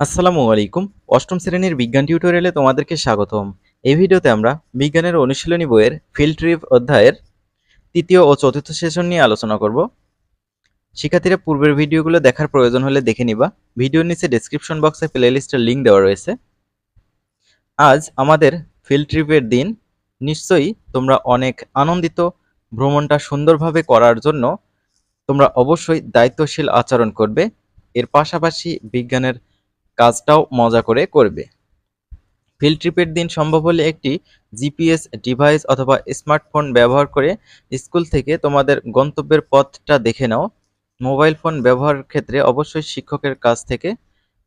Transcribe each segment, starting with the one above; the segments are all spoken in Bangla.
আসসালামু আলাইকুম। অষ্টম শ্রেণির বিজ্ঞান টিউটোরিয়ালে তোমাদেরকে স্বাগতম। এই ভিডিওতে আমরা বিজ্ঞানের অনুশীলনী বইয়ের ফিল্ড ট্রিপ অধ্যায়ের তৃতীয় ও চতুর্থ সেশন নিয়ে আলোচনা করব। শিক্ষার্থীরা পূর্বের ভিডিওগুলো দেখার প্রয়োজন হলে দেখে নিবা। ভিডিওর নিচে ডেসক্রিপশন বক্সে প্লেলিস্টের লিঙ্ক দেওয়া রয়েছে। আজ আমাদের ফিল্ড ট্রিপের দিন। নিশ্চয়ই তোমরা অনেক আনন্দিত। ভ্রমণটা সুন্দরভাবে করার জন্য তোমরা অবশ্যই দায়িত্বশীল আচরণ করবে। এর পাশাপাশি বিজ্ঞানের কাজটাও মজা করে করবে। ফিল্ড ট্রিপের দিন সম্ভব হলে একটি জিপিএস ডিভাইস অথবা স্মার্টফোন ব্যবহার করে স্কুল থেকে তোমাদের গন্তব্যের পথটা দেখে নাও। মোবাইল ফোন ব্যবহারের ক্ষেত্রে অবশ্যই শিক্ষকের কাছ থেকে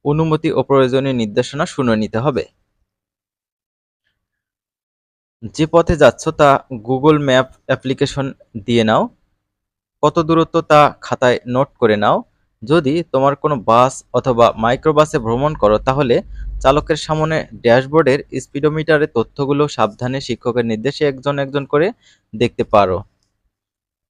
অনুমতি ও প্রয়োজনীয় নির্দেশনা শুনে নিতে হবে। যে পথে যাচ্ছ তা গুগল ম্যাপ অ্যাপ্লিকেশন দিয়ে নাও। কত দূরত্ব তা খাতায় নোট করে নাও। যদি তোমার কোনো বাস অথবা মাইক্রোবাসে ভ্রমণ করো, তাহলে চালকের সামনে ড্যাশবোর্ডের স্পিডোমিটারের তথ্যগুলো সাবধানে শিক্ষকের নির্দেশে একজন একজন করে দেখতে পারো।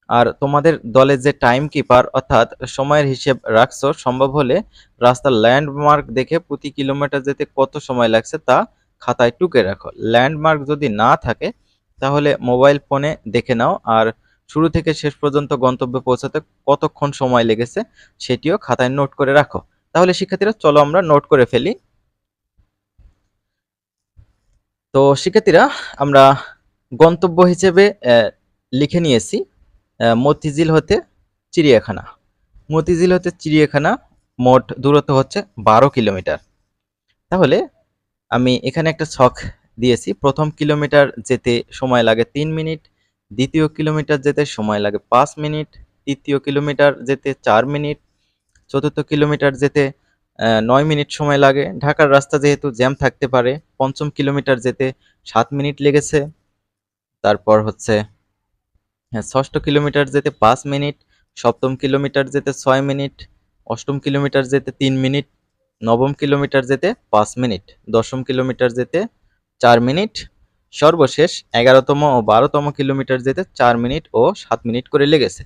আর তোমাদের দলে যে টাইম কিপার অর্থাৎ সময়ের হিসেব রাখছো, সম্ভব হলে রাস্তার ল্যান্ডমার্ক দেখে প্রতি কিলোমিটার যেতে কত সময় লাগছে তা খাতায় টুকে রাখো। ল্যান্ডমার্ক যদি না থাকে, তাহলে মোবাইল ফোনে দেখে নাও। আর শুরু থেকে শেষ পর্যন্ত গন্তব্যে পৌঁছাতে কতক্ষণ সময় লেগেছে সেটিও খাতায় নোট করে রাখো। তাহলে শিক্ষার্থীরা, চলো আমরা নোট করে ফেলি। তো শিক্ষার্থীরা, আমরা গন্তব্য হিসেবে লিখে নিয়েছি মতিঝিল হতে চিড়িয়াখানা। মতিঝিল হতে চিড়িয়াখানা মোট দূরত্ব হচ্ছে বারো কিলোমিটার। তাহলে আমি এখানে একটা ছক দিয়েছি। প্রথম কিলোমিটার যেতে সময় লাগে তিন মিনিট দ্বিতীয় কিলোমিটার যেতে সময় লাগে পাঁচ মিনিট, তৃতীয় কিলোমিটার যেতে চার মিনিট, চতুর্থ কিলোমিটার যেতে নয় মিনিট সময় লাগে। ঢাকার রাস্তা যেহেতু জ্যাম থাকতে পারে, পঞ্চম কিলোমিটার যেতে সাত মিনিট লেগেছে। তারপর হচ্ছে হ্যাঁ ষষ্ঠ কিলোমিটার যেতে পাঁচ মিনিট, সপ্তম কিলোমিটার যেতে ছয় মিনিট, অষ্টম কিলোমিটার যেতে তিন মিনিট, নবম কিলোমিটার যেতে পাঁচ মিনিট, দশম কিলোমিটার যেতে চার মিনিট সর্বশেষ এগারোতম ও বারোতম কিলোমিটার যেতে চার মিনিট ও সাত মিনিট করে লেগেছে।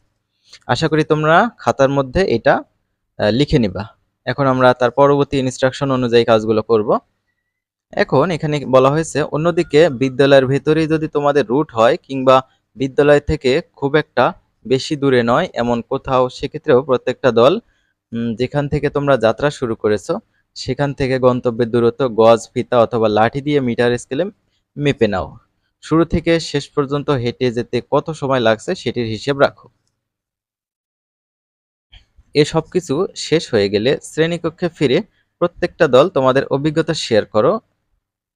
আশা করি তোমরা খাতার মধ্যে এটা লিখে নিবা। এখন আমরা তার পরবর্তী ইনস্ট্রাকশন অনুযায়ী কাজগুলো করব। এখন এখানে বলা হয়েছে, অন্যদিকে বিদ্যালয়ের ভেতরেই যদি তোমাদের রুট হয় কিংবা বিদ্যালয় থেকে খুব একটা বেশি দূরে নয়, এমন কোথাও, সেক্ষেত্রেও প্রত্যেকটা দল যেখান থেকে তোমরা যাত্রা শুরু করেছ, সেখান থেকে গন্তব্যের দূরত্ব গজ, ফিতা অথবা লাঠি দিয়ে মিটার, স্কেলে মেপে নাও। শুরু থেকে শেষ পর্যন্ত হেঁটে যেতে কত সময় লাগছে সেটির হিসেব রাখো। এ সব কিছু শেষ হয়ে গেলে শ্রেণীকক্ষে ফিরে প্রত্যেকটা দল তোমাদের অভিজ্ঞতা শেয়ার করো।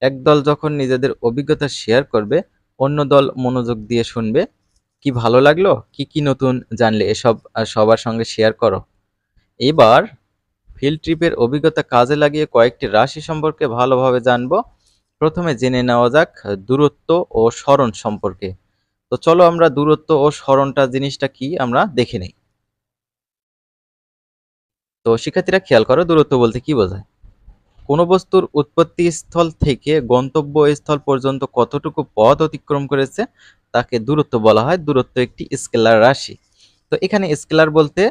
এক দল যখন নিজেদের অভিজ্ঞতা শেয়ার করবে, অন্য দল মনোযোগ দিয়ে শুনবে। কি ভালো লাগল? কি কি নতুন জানলে এসব সবার সঙ্গে শেয়ার করো। এবার ফিল্ড ট্রিপের অভিজ্ঞতা কাজে লাগিয়ে কয়েকটি রাশি সম্পর্কে ভালোভাবে জানব। প্রথমে জেনে নেওয়া যাক দূরত্ব ও স্মরণ সম্পর্কে। তো চলো আমরা দূরত্ব ও স্মরণটা জিনিসটা কি আমরা দেখে নেই। তো শিক্ষার্থীরা খেয়াল করো, দূরত্ব বলতে কি বোঝায়? কোনো বস্তুর উৎপত্তি স্থল থেকে গন্তব্য স্থল পর্যন্ত কতটুকু পথ অতিক্রম করেছে, তাকে দূরত্ব বলা হয়। দূরত্ব একটি স্কেলার রাশি। তো এখানে স্কেলার বলতে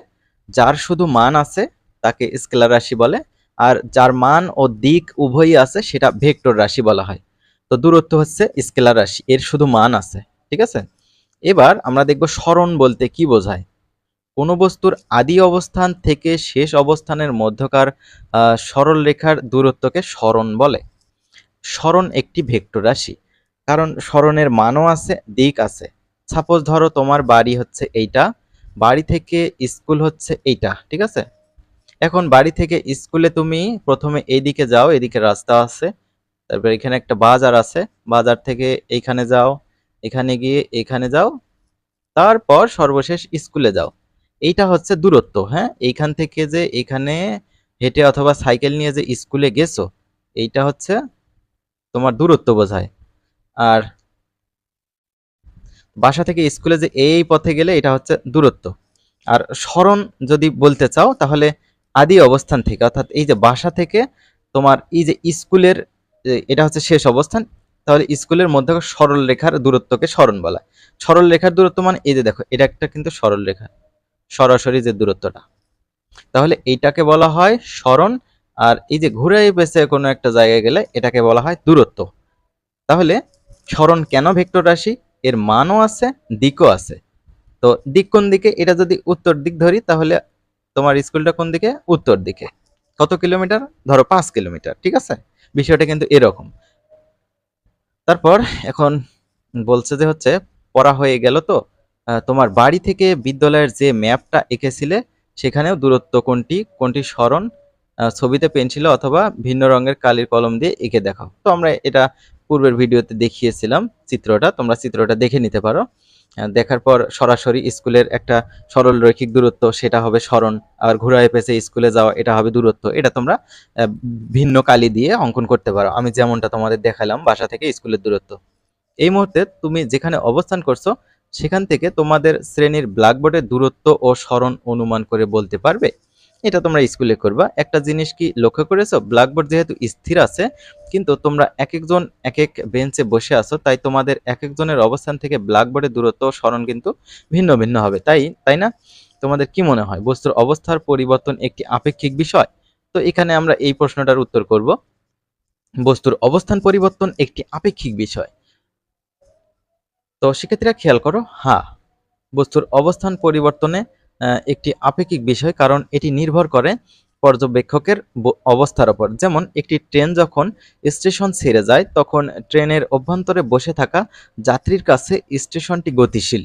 যার শুধু মান আছে, তাকে স্কেলার রাশি বলে। আর যার মান ও দিক উভয়ই আছে, সেটা ভেক্টর রাশি বলা হয়। তো দূরত্ব হচ্ছে স্কেলার রাশি, এর শুধু মান আছে, ঠিক আছে? এবার আমরা দেখব স্মরণ বলতে কি বোঝায়। কোনো বস্তুর আদি অবস্থান থেকে শেষ অবস্থানের মধ্যকার সরল রেখার দূরত্বকে স্মরণ বলে। স্মরণ একটি ভেক্টর রাশি, কারণ স্মরণের মানও আছে, দিক আছে। সাপোজ ধরো তোমার বাড়ি হচ্ছে এইটা, বাড়ি থেকে স্কুল হচ্ছে এইটা, ঠিক আছে? এখন বাড়ি থেকে স্কুলে তুমি প্রথমে এইদিকে যাও এদিকে রাস্তা আছে। তারপর এখানে একটা বাজার আছে। বাজার থেকে এইখানে যাও, এখানে গিয়ে এখানে যাও। তারপর সর্বশেষ স্কুলে যাও। এইটা হচ্ছে দূরত্ব হ্যাঁ? এইখান থেকে যে এখানে হেঁটে অথবা সাইকেল নিয়ে যে স্কুলে গেছো, এইটা হচ্ছে তোমার দূরত্ব বোঝায়। আর বাসা থেকে স্কুলে যে এই পথে গেলে এটা হচ্ছে দূরত্ব। আর স্মরণ যদি বলতে চাও, তাহলে আদি অবস্থান থেকে, অর্থাৎ এই যে বাসা থেকে তোমার এই যে স্কুলের এটা হচ্ছে শেষ অবস্থান, তাহলে স্কুলের মধ্যে সরল রেখার দূরত্বকে স্মরণ বলা সরল রেখার দূরত্ব মানে এই যে দেখো, এটা একটা কিন্তু সরল রেখা, সরাসরি যে দূরত্বটা। তাহলে এইটাকে বলা হয় স্মরণ, আর এই যে ঘুরে পেছে কোনো একটা জায়গায় গেলে এটাকে বলা হয় দূরত্ব। তাহলে স্মরণ কেন ভেক্টর রাশি? এর মানও আছে, দিকও আছে। তো দিক কোন দিকে? এটা যদি উত্তর দিক ধরি, তাহলে তোমার স্কুলটা কোন দিকে? উত্তর দিকে। কত কিলোমিটার? ধরো পাঁচ কিলোমিটার, ঠিক আছে? বিষয়টা কিন্তু এরকম। তারপর এখন বলছে যে হচ্ছে, পড়া হয়ে গেল তো। তোমার বাড়ি থেকে বিদ্যালয়ের যে ম্যাপটা এঁকেছিলে, সেখানেও দূরত্ব কোনটি? কোনটি স্মরণ? ছবিতে পেন্সিলে অথবা ভিন্ন রঙের কালির কলম দিয়ে এঁকে দেখাও। তো আমরা এটা পূর্বের ভিডিওতে দেখিয়েছিলাম চিত্রটা, তোমরা চিত্রটা দেখে নিতে পারো। দেখার পর সরাসরি স্কুলের একটা সরল রৈখিক দূরত্ব, সেটা হবে স্মরণ। আর ঘোড়ায় পেছে স্কুলে যাওয়া, এটা হবে দূরত্ব। এটা তোমরা ভিন্ন কালি দিয়ে অঙ্কন করতে পারো। আমি যেমনটা তোমাদের দেখালাম, বাসা থেকে স্কুলের দূরত্ব। এই মুহূর্তে তুমি যেখানে অবস্থান করছ, সেখান থেকে তোমাদের শ্রেণির ব্ল্যাকবোর্ডের দূরত্ব ও স্মরণ অনুমান করে বলতে পারবে। এটা তোমরা স্কুলে করবা। একটা জিনিস কি লক্ষ্য করেছ? ব্ল্যাকবোর্ড যেহেতু স্থির আছে, কিন্তু তোমরা এক একজন, এক এক বেঞ্চে বসে আছো, তাই তোমাদের এক একজনের অবস্থান থেকে ব্ল্যাকবোর্ডের দূরত্ব স্মরণ কিন্তু ভিন্ন ভিন্ন হবে। তাই তাই না? তোমাদের কি মনে হয়? বস্তুর অবস্থার পরিবর্তন একটি আপেক্ষিক বিষয়? তো এখানে আমরা এই প্রশ্নটার উত্তর করব। বস্তুর অবস্থান পরিবর্তন একটি আপেক্ষিক বিষয়। তো শিক্ষার্থীরা খেয়াল করো হ্যাঁ বস্তুর অবস্থান পরিবর্তনে একটি আপেক্ষিক বিষয়, কারণ এটি নির্ভর করে পর্যবেক্ষকের অবস্থার উপর যেমন, একটি ট্রেন যখন স্টেশন ছেড়ে যায়, তখন ট্রেনের অভ্যন্তরে বসে থাকা যাত্রীর কাছে স্টেশনটি গতিশীল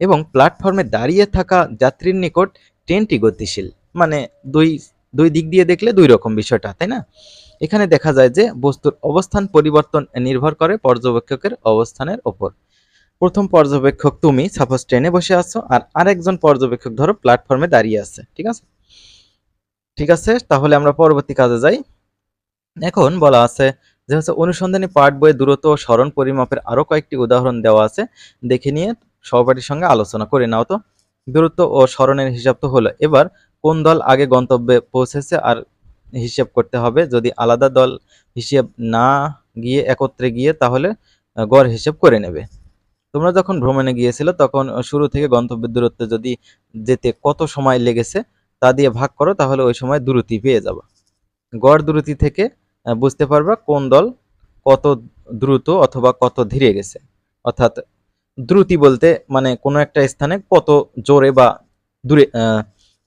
এবং প্ল্যাটফর্মে দাঁড়িয়ে থাকা যাত্রীর নিকট ট্রেনটি গতিশীল। মানে দুই দুই দিক দিয়ে দেখলে দুই রকম বিষয়টা, তাই না? এখানে দেখা যায় যে, বস্তুর অবস্থান পরিবর্তন নির্ভর করে পর্যবেক্ষকের অবস্থানের ওপর। প্রথম পর্যবেক্ষক তুমি সাপোজ ট্রেনে বসে আছো, আর আরেকজন পর্যবেক্ষক ধরো প্ল্যাটফর্মে দাঁড়িয়ে আছে, ঠিক আছে? ঠিক আছে, তাহলে আমরা পরবর্তী কাজে যাই। এখন বলা আছে যে হচ্ছে অনুসন্ধানী পাঠ বইয়ে দূরত্ব ও স্মরণ পরিমাপের আরও কয়েকটি উদাহরণ দেওয়া আছে। দেখে নিয়ে সহপাঠীর সঙ্গে আলোচনা করে নাও তো। দূরত্ব ও স্মরণের হিসাব তো হলো। এবার কোন দল আগে গন্তব্যে পৌঁছেছে আর হিসেব করতে হবে? যদি আলাদা দল হিসেব না গিয়ে একত্রে গিয়ে তাহলে গড় হিসেব করে নেবে। তোমরা যখন ভ্রমণে গিয়েছিলে, তখন শুরু থেকে গন্তব্যের দূরত্ব যদি যেতে কত সময় লেগেছে, তা দিয়ে ভাগ করো, তাহলে ওই সময় দূরত্ব পেয়ে যাবে। গড় দূরত্ব থেকে বুঝতে পারবা কোন দল কত দ্রুত অথবা কত ধীরে গেছে। অর্থাৎ দ্রুতি বলতে মানে কোনো একটা স্থানে কত জোরে বা দূরে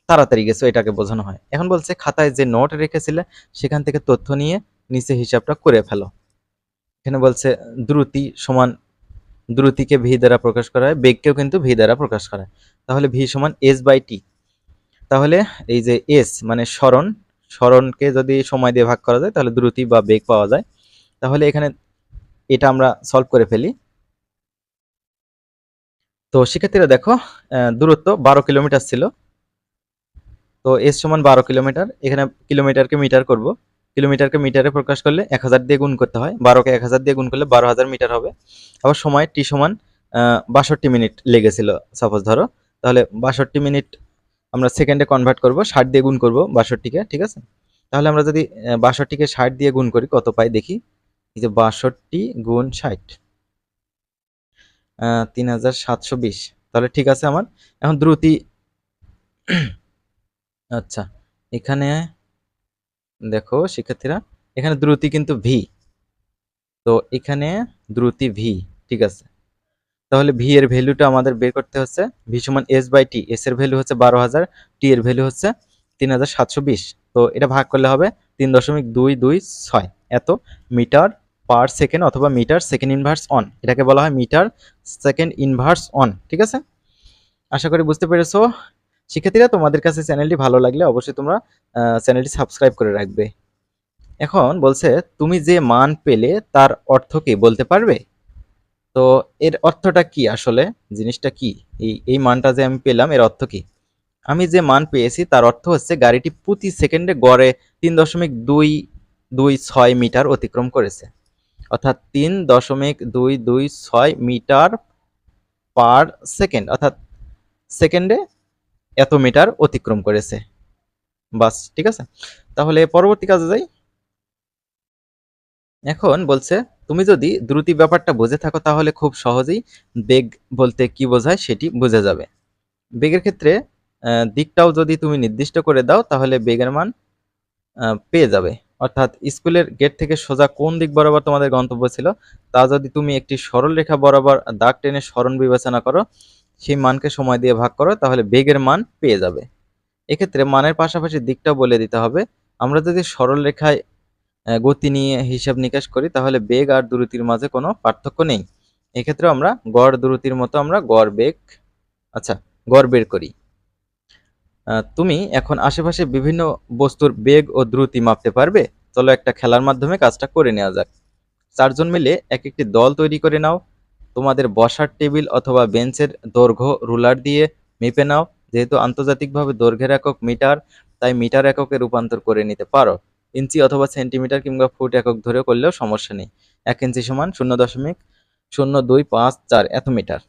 তাড়াতাড়ি গেছে, এটাকে বোঝানো হয়। এখন বলছে খাতায় যে নোট রেখেছিলে, সেখান থেকে তথ্য নিয়ে নিচে হিসাবটা করে ফেলো। এখানে বলছে দ্রুতি সমান দ্রুতিকে ভি দ্বারা প্রকাশ করা হয়, বেগকেও কিন্তু ভি দ্বারা প্রকাশ করা হয়। তাহলে ভি সমান এস বাই টি তাহলে এই যে এস মানে স্মরণ, স্মরণকে যদি সময় দিয়ে ভাগ করা যায়, তাহলে দ্রুতি বা বেগ পাওয়া যায়। তাহলে এখানে এটা আমরা সলভ করে ফেলি। তো শিক্ষার্থীরা দেখো দূরত্ব বারো কিলোমিটার ছিল। তো এস সমান বারো কিলোমিটার এখানে কিলোমিটারকে মিটার করব। কিলোমিটারকে মিটারে প্রকাশ করলে এক হাজার দিয়ে গুণ করতে হয়। বারোকে এক হাজার দিয়ে গুণ করলে বারো হাজার মিটার হবে। আবার সময় টি সমান বাষট্টি মিনিট লেগেছিল। সাপোজ ধরো, তাহলে বাষট্টি মিনিট আমরা সেকেন্ডে কনভার্ট করব, ষাট দিয়ে গুণ করব বাষট্টিকে, ঠিক আছে? তাহলে আমরা যদি বাষট্টিকে ষাট দিয়ে গুণ করি, কত পাই দেখি? এই যে বাষট্টি গুণ ষাট তিন হাজার সাতশো বিশ। তাহলে ঠিক আছে আমার? এখন দ্রুতি আচ্ছা এখানে দেখো, শিক্ষার্থীরা, এখানে দ্রুতি কিন্তু ভি। তো এখানে দ্রুতি ভি, ঠিক আছে? তাহলে ভি এর ভ্যালুটা আমাদের বের করতে হচ্ছে, ভি সমান এস বাই টি এস এর ভ্যালু হচ্ছে বারো হাজার টি এর ভ্যালু হচ্ছে তিন হাজার সাতশো বিশ। তো এটা ভাগ করলে হবে তিন দশমিক দুই দুই ছয়। এত মিটার পার সেকেন্ড অথবা মিটার সেকেন্ড ইনভার্স অন। এটাকে বলা হয় মিটার সেকেন্ড ইনভার্স অন, ঠিক আছে? আশা করি বুঝতে পেরেছ। শিক্ষার্থীরা, তোমাদের কাছে চ্যানেলটি ভালো লাগলে অবশ্যই তোমরা চ্যানেলটি সাবস্ক্রাইব করে রাখবে। এখন বলছে, তুমি যে মান পেলে তার অর্থ কি বলতে পারবে? তো এর অর্থটা কি আসলে? জিনিসটা কি? এই এই মানটা যে আমি পেলাম, এর অর্থ কি? আমি যে মান পেয়েছি, তার অর্থ হচ্ছে গাড়িটি প্রতি সেকেন্ডে গড়ে তিন দশমিক দুই দুই ছয় মিটার অতিক্রম করেছে। অর্থাৎ তিন দশমিক দুই দুই ছয় মিটার পার সেকেন্ড, অর্থাৎ সেকেন্ডে এত মিটার অতিক্রম করেছে। বাস, ঠিক আছে? তাহলে পরবর্তী কাজে যাই। এখন বলছে, তুমি যদি দ্রুতি ব্যাপারটা বুঝে থাকো তাহলে খুব সহজেই বেগ বলতে কি বোঝায় সেটি বুঝে যাবে। বেগের ক্ষেত্রে দিকটাও যদি তুমি নির্দিষ্ট করে দাও তাহলে বেগের মান পেয়ে যাবে। অর্থাৎ স্কুলের গেট থেকে সোজা কোন দিক বরাবর তোমাদের গন্তব্য ছিল তা যদি তুমি একটি সরল রেখা বরাবর দাগ টেনে সরণ বিবেচনা করো সেই মানকে সময় দিয়ে ভাগ করো, তাহলে বেগের মান পেয়ে যাবে। এক্ষেত্রে মানের পাশাপাশি দিকটা বলে দিতে হবে, আমরা যদি সরল রেখায় গতি নিয়ে হিসাব নিকাশ করি, তাহলে বেগ আর দ্রুতির মাঝে কোনো পার্থক্য নেই। এক্ষেত্রে আমরা গড় দ্রুতির মতো আমরা গড় বেগ আচ্ছা গড় বের করি। তুমি এখন আশেপাশে বিভিন্ন বস্তুর বেগ ও দ্রুতি মাপতে পারবে? চলো একটা খেলার মাধ্যমে কাজটা করে নেওয়া যাক। চারজন মিলে এক একটি দল তৈরি করে নাও। তোমাদের বসার টেবিল অথবা বেঞ্চের দৈর্ঘ্য রুলার দিয়ে মেপে নাও। যেহেতু আন্তর্জাতিকভাবে দৈর্ঘ্যের একক মিটার, তাই মিটার এককে রূপান্তর করে নিতে পারো। ইঞ্চি অথবা সেন্টিমিটার কিংবা ফুট একক ধরে করলেও সমস্যা নেই। এক ইঞ্চি সমান শূন্য দশমিক শূন্য দুই পাঁচ চার এত মিটার।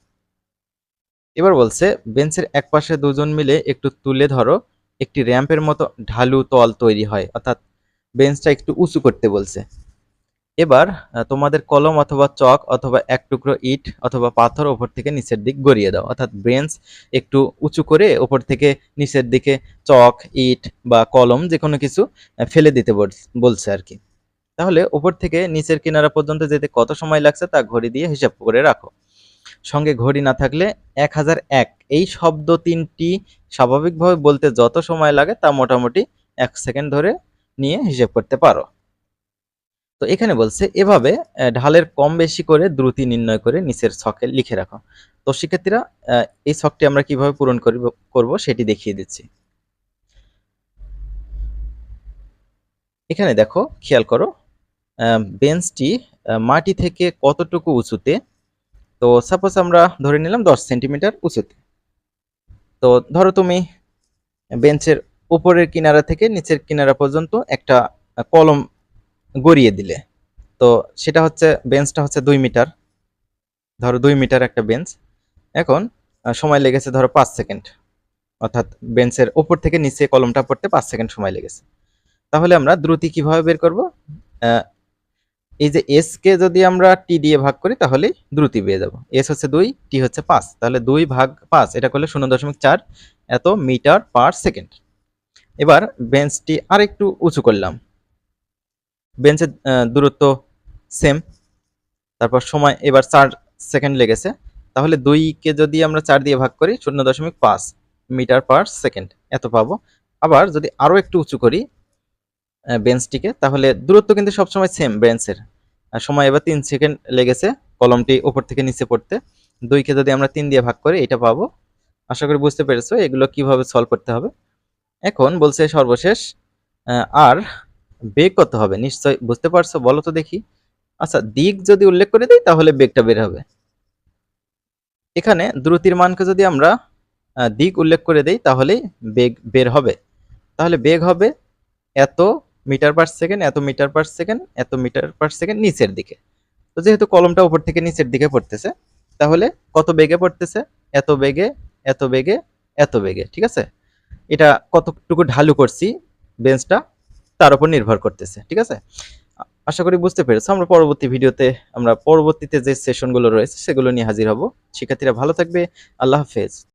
এবার বলছে, বেঞ্চের এক পাশে দুজন মিলে একটু তুলে ধরো। একটি র্যাম্পের মতো ঢালু তল তৈরি হয়। অর্থাৎ বেঞ্চটা একটু উঁচু করতে বলছে। এবার তোমাদের কলম অথবা চক অথবা এক টুকরো ইট অথবা পাথর ওপর থেকে নিচের দিক গড়িয়ে দাও। অর্থাৎ বেঞ্চ একটু উঁচু করে ওপর থেকে নিচের দিকে চক, ইট বা কলম যে কোনো কিছু ফেলে দিতে বলছে আর কি। তাহলে ওপর থেকে নিচের কিনারা পর্যন্ত যেতে কত সময় লাগছে তা ঘড়ি দিয়ে হিসাব করে রাখো। সঙ্গে ঘড়ি না থাকলে এক হাজার এক। এই শব্দ তিনটি স্বাভাবিকভাবে বলতে যত সময় লাগে তা মোটামুটি এক সেকেন্ড ধরে নিয়ে হিসেব করতে পারো। তো এখানে বলছে, এভাবে ঢালের কম বেশি করে দ্রুতি নির্ণয় করে নিচের ছকে লিখে রাখো। তো শিক্ষার্থীরা এই ছকটি আমরা কীভাবে পূরণ করব সেটি দেখিয়ে দিচ্ছি। এখানে দেখো, খেয়াল করো বেঞ্চটি মাটি থেকে কতটুকু উঁচুতে? তো সাপোজ আমরা ধরে নিলাম দশ সেন্টিমিটার উঁচুতে। তো ধরো তুমি বেঞ্চের উপরের কিনারা থেকে নিচের কিনারা পর্যন্ত একটা কলম গড়িয়ে দিলে। তো সেটা হচ্ছে বেঞ্চটা হচ্ছে দুই মিটার। ধরো দুই মিটার একটা বেঞ্চ এখন সময় লেগেছে ধরো পাঁচ সেকেন্ড। অর্থাৎ বেঞ্চের ওপর থেকে নিচে কলমটা পড়তে পাঁচ সেকেন্ড সময় লেগেছে। তাহলে আমরা দ্রুতি কীভাবে বের করব? এই যে এসকে যদি আমরা টি দিয়ে ভাগ করি তাহলে দ্রুতি পেয়ে যাব। এস হচ্ছে দুই টি হচ্ছে পাঁচ। তাহলে দুই ভাগ পাঁচ, এটা করলে শূন্য দশমিক চার এত মিটার পার সেকেন্ড। এবার বেঞ্চটি আরেকটু উঁচু করলাম। বেঞ্চের দূরত্ব সেম তারপর সময় এবার চার সেকেন্ড লেগেছে। তাহলে দুইকে যদি আমরা চার দিয়ে ভাগ করি, শূন্য দশমিক পাঁচ মিটার পার সেকেন্ড এত পাবো। আবার যদি আরও একটু উঁচু করি বেঞ্চটিকে, তাহলে দূরত্ব কিন্তু সবসময় সেম বেঞ্চের। সময় এবার তিন সেকেন্ড লেগেছে কলমটি উপর থেকে নিচে পড়তে। দুইকে যদি আমরা তিন দিয়ে ভাগ করি, এটা পাবো। আশা করি বুঝতে পেরেছ এগুলো কীভাবে সলভ করতে হবে। এখন বলছে সর্বশেষ আর বেগ কত হবে? নিশ্চয় বুঝতে পারছ? বলো তো দেখি। আচ্ছা দিক যদি উল্লেখ করে দিই, তাহলে বেগটা বের হবে। এখানে দ্রুতির মানকে যদি আমরা দিক উল্লেখ করে দেই, তাহলেই বেগ বের হবে। তাহলে বেগ হবে এত মিটার পার সেকেন্ড, এত মিটার পার সেকেন্ড, এত মিটার পার সেকেন্ড নিচের দিকে। তো যেহেতু কলমটা উপর থেকে নিচের দিকে পড়তেছে, তাহলে কত বেগে পড়তেছে? এত বেগে এত বেগে এত বেগে, ঠিক আছে? এটা কতটুকু ঢালু করছি? বেঞ্চটা তার উপর নির্ভর করতেছে, ঠিক আছে? আশা করি বুঝতে পেরেছ। আমরা পরবর্তী ভিডিওতে, আমরা পরবর্তীতে যে সেশনগুলো রয়েছে, সেগুলো নিয়ে হাজির হব। শিক্ষার্থীরা ভালো থাকবে। আল্লাহ হাফেজ।